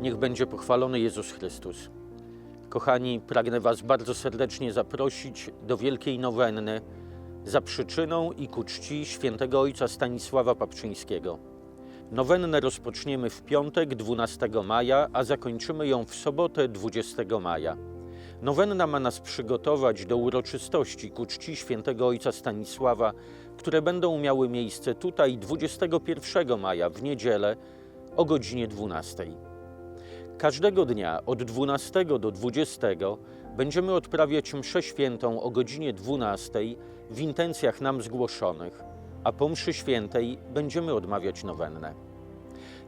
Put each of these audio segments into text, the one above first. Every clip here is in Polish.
Niech będzie pochwalony Jezus Chrystus. Kochani, pragnę Was bardzo serdecznie zaprosić do wielkiej nowenny za przyczyną i ku czci świętego ojca Stanisława Papczyńskiego. Nowennę rozpoczniemy w piątek 12 maja, a zakończymy ją w sobotę 20 maja. Nowenna ma nas przygotować do uroczystości ku czci świętego ojca Stanisława, które będą miały miejsce tutaj 21 maja w niedzielę o godzinie 12. Każdego dnia od 12 do 20 będziemy odprawiać mszę świętą o godzinie 12 w intencjach nam zgłoszonych, a po mszy świętej będziemy odmawiać nowennę.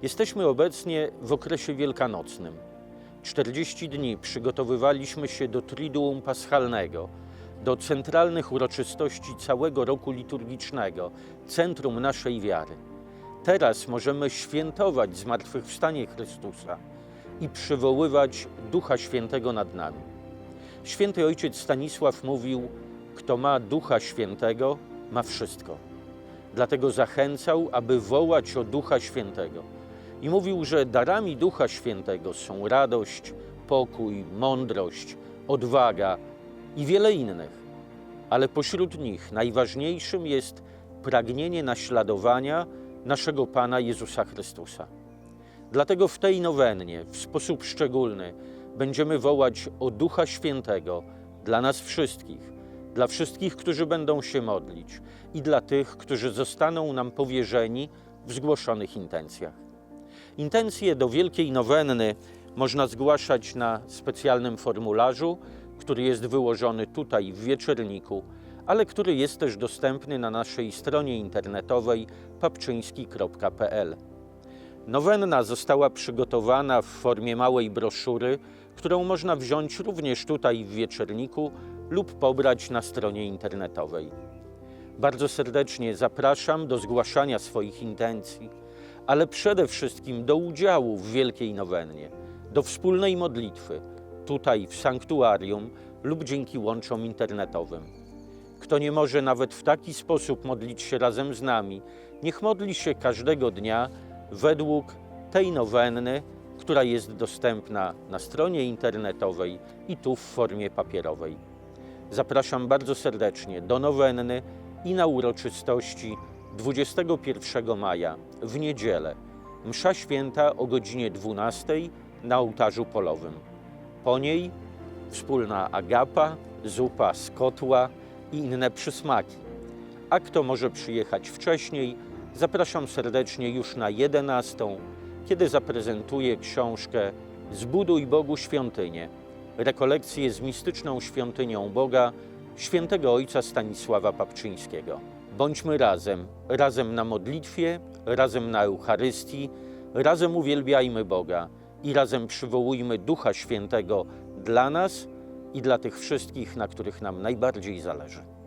Jesteśmy obecnie w okresie wielkanocnym. 40 dni przygotowywaliśmy się do Triduum Paschalnego, do centralnych uroczystości całego roku liturgicznego, centrum naszej wiary. Teraz możemy świętować zmartwychwstanie Chrystusa i przywoływać Ducha Świętego nad nami. Święty ojciec Stanisław mówił: Kto ma Ducha Świętego, ma wszystko. Dlatego zachęcał, aby wołać o Ducha Świętego. I mówił, że darami Ducha Świętego są radość, pokój, mądrość, odwaga i wiele innych. Ale pośród nich najważniejszym jest pragnienie naśladowania naszego Pana Jezusa Chrystusa. Dlatego w tej nowennie w sposób szczególny będziemy wołać o Ducha Świętego dla nas wszystkich, dla wszystkich, którzy będą się modlić i dla tych, którzy zostaną nam powierzeni w zgłoszonych intencjach. Intencje do Wielkiej Nowenny można zgłaszać na specjalnym formularzu, który jest wyłożony tutaj w wieczorniku, ale który jest też dostępny na naszej stronie internetowej papczyński.pl. Nowenna została przygotowana w formie małej broszury, którą można wziąć również tutaj w wieczorniku lub pobrać na stronie internetowej. Bardzo serdecznie zapraszam do zgłaszania swoich intencji, ale przede wszystkim do udziału w Wielkiej Nowennie, do wspólnej modlitwy, tutaj w sanktuarium lub dzięki łączom internetowym. Kto nie może nawet w taki sposób modlić się razem z nami, niech modli się każdego dnia według tej nowenny, która jest dostępna na stronie internetowej i tu w formie papierowej. Zapraszam bardzo serdecznie do nowenny i na uroczystości 21 maja w niedzielę. Msza święta o godzinie 12 na ołtarzu polowym. Po niej wspólna agapa, zupa z kotła i inne przysmaki. A kto może przyjechać wcześniej, zapraszam serdecznie już na 11, kiedy zaprezentuję książkę Zbuduj Bogu świątynię. Rekolekcje z mistyczną świątynią Boga świętego ojca Stanisława Papczyńskiego. Bądźmy razem, razem na modlitwie, razem na Eucharystii, razem uwielbiajmy Boga i razem przywołujmy Ducha Świętego dla nas i dla tych wszystkich, na których nam najbardziej zależy.